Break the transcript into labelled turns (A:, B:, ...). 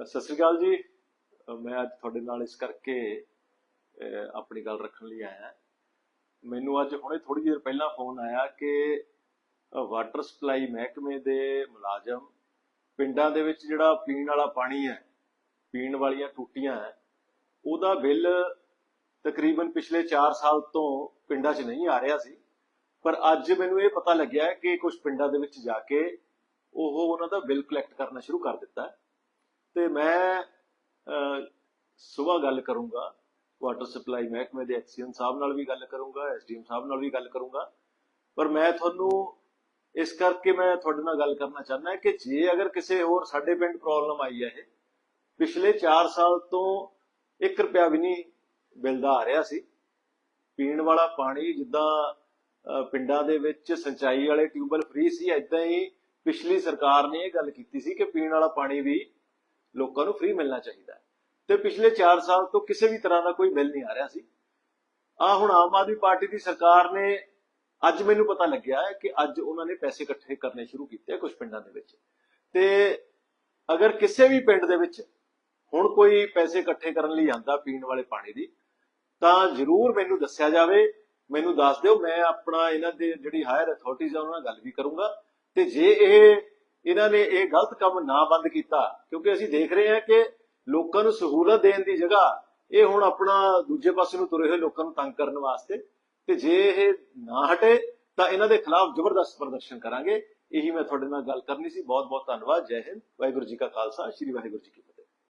A: ਸਤਿ ਸ੍ਰੀ ਅਕਾਲ ਜੀ। ਮੈਂ ਅੱਜ ਤੁਹਾਡੇ ਨਾਲ ਇਸ ਕਰਕੇ ਆਪਣੀ ਗੱਲ ਰੱਖਣ ਲਈ ਆਇਆ। ਮੈਨੂੰ ਅੱਜ ਹੁਣੇ ਥੋੜੀ ਦੇਰ ਪਹਿਲਾਂ ਫੋਨ ਆਇਆ ਕਿ ਵਾਟਰ ਸਪਲਾਈ ਮਹਿਕਮੇ ਦੇ ਮੁਲਾਜ਼ਮ ਪਿੰਡਾਂ ਦੇ ਵਿੱਚ ਜਿਹੜਾ ਪੀਣ ਵਾਲਾ ਪਾਣੀ ਹੈ, ਪੀਣ ਵਾਲੀਆਂ ਟੂਟੀਆਂ ਹੈ, ਉਹਦਾ ਬਿੱਲ ਤਕਰੀਬਨ ਪਿਛਲੇ 4 ਸਾਲ ਤੋਂ ਪਿੰਡਾਂ 'ਚ ਨਹੀਂ ਆ ਰਿਹਾ ਸੀ। ਪਰ ਅੱਜ ਮੈਨੂੰ ਇਹ ਪਤਾ ਲੱਗਿਆ ਕਿ ਕੁਝ ਪਿੰਡਾਂ ਦੇ ਵਿੱਚ ਜਾ ਕੇ ਉਹ ਉਹਨਾਂ ਦਾ ਬਿੱਲ ਕਲੈਕਟ ਕਰਨਾ ਸ਼ੁਰੂ ਕਰ ਦਿੱਤਾ ਤੇ ਮੈਂ ਸਵੇਰ ਗੱਲ ਕਰੂੰਗਾ। ਵਾਟਰ ਸਪਲਾਈ ਮਹਿਕਮੇ ਦੇ ਐਕਸੀਅਨ ਸਾਹਿਬ ਨਾਲ ਵੀ ਗੱਲ ਕਰੂੰਗਾ, ਐਸਡੀਐਮ ਸਾਹਿਬ ਨਾਲ ਵੀ ਗੱਲ ਕਰੂੰਗਾ। ਪਰ ਮੈਂ ਤੁਹਾਨੂੰ ਇਸ ਕਰਕੇ ਮੈਂ ਤੁਹਾਡੇ ਨਾਲ ਗੱਲ ਕਰਨਾ ਚਾਹੁੰਦਾ ਕਿ ਜੇ ਅਗਰ ਕਿਸੇ ਹੋਰ ਸਾਡੇ ਪਿੰਡ ਪ੍ਰੋਬਲਮ ਆਈ ਹੈ ਇਹ, ਪਿਛਲੇ 4 ਸਾਲ ਤੋਂ 1 ਰੁਪਿਆ ਵੀ ਨਹੀਂ ਬਿੱਲ ਦਾ ਆ ਰਿਹਾ ਸੀ। ਪੀਣ ਵਾਲਾ ਪਾਣੀ ਜਿੱਦਾਂ ਪਿੰਡਾਂ ਦੇ ਵਿੱਚ ਸਿੰਚਾਈ ਵਾਲੇ ਟਿਊਬਲ ਫ੍ਰੀ ਸੀ ਐਦਾਂ ਹੀ ਪਿਛਲੀ ਸਰਕਾਰ ਨੇ ਇਹ ਗੱਲ ਕੀਤੀ ਸੀ ਕਿ ਪੀਣ ਵਾਲਾ ਪਾਣੀ ਵੀ ਲੋਕਾਂ ਨੂੰ ਫ੍ਰੀ ਮਿਲਣਾ ਚਾਹੀਦਾ ਹੈ। ਤੇ ਪਿਛਲੇ 4 ਸਾਲ ਤੋਂ ਕਿਸੇ ਵੀ ਤਰ੍ਹਾਂ ਦਾ ਕੋਈ ਬਿੱਲ ਨਹੀਂ ਆ ਰਿਹਾ ਸੀ। ਆ ਹੁਣ ਆਮ ਆਦਮੀ ਪਾਰਟੀ ਦੀ ਸਰਕਾਰ ਨੇ ਅੱਜ ਮੈਨੂੰ ਪਤਾ ਲੱਗਿਆ ਹੈ ਕਿ ਅੱਜ ਉਹਨਾਂ ਨੇ ਪੈਸੇ ਇਕੱਠੇ ਕਰਨੇ ਸ਼ੁਰੂ ਕੀਤੇ ਕੁਝ ਪਿੰਡਾਂ ਦੇ ਵਿੱਚ। ਤੇ ਅਗਰ ਕਿਸੇ ਵੀ ਪਿੰਡ ਦੇ ਵਿੱਚ ਹੁਣ ਕੋਈ ਪੈਸੇ ਇਕੱਠੇ ਕਰਨ ਲਈ ਆਂਦਾ ਪੀਣ ਵਾਲੇ ਪਾਣੀ ਦੀ, ਤਾਂ ਜ਼ਰੂਰ ਮੈਨੂੰ ਦੱਸਿਆ ਜਾਵੇ, ਮੈਨੂੰ ਦੱਸ ਦਿਓ, ਮੈਂ ਆਪਣਾ ਇਹਨਾਂ ਦੇ ਜਿਹੜੀ ਹਾਇਰ ਅਥਾਰਟੀਜ਼ ਆ, ਉਹਨਾਂ ਨਾਲ ਗੱਲ ਵੀ ਕਰੂੰਗਾ। ਤੇ ਜੇ ਇਹ ਇਹਨਾਂ ਨੇ ਇਹ ਗਲਤ ਕੰਮ ਨਾ ਬੰਦ ਕੀਤਾ, ਕਿਉਂਕਿ ਅਸੀਂ ਦੇਖ ਰਹੇ ਹਾਂ ਕਿ ਲੋਕਾਂ ਨੂੰ ਸਹੂਲਤ ਦੇਣ ਦੀ ਜਗ੍ਹਾ ਇਹ ਹੁਣ ਆਪਣਾ ਦੂਜੇ ਪਾਸੇ ਨੂੰ ਤੁਰੇ ਹੋਏ ਲੋਕਾਂ ਨੂੰ ਤੰਗ ਕਰਨ ਵਾਸਤੇ, ਤੇ ਜੇ ਇਹ ਨਾ ਹਟੇ, ਤਾਂ ਇਹਨਾਂ ਦੇ ਖਿਲਾਫ ਜ਼ਬਰਦਸਤ ਪ੍ਰਦਰਸ਼ਨ ਕਰਾਂਗੇ। ਇਹੀ ਮੈਂ ਤੁਹਾਡੇ ਨਾਲ ਗੱਲ ਕਰਨੀ ਸੀ। ਬਹੁਤ ਬਹੁਤ ਧੰਨਵਾਦ। ਜੈ ਹਿੰਦ। ਵਾਹਿਗੁਰੂ ਜੀ ਕਾ ਖਾਲਸਾ। ਸ੍ਰੀ ਵਾਹਿਗੁਰੂ ਜੀ ਕੀ ਫਤਿਹ।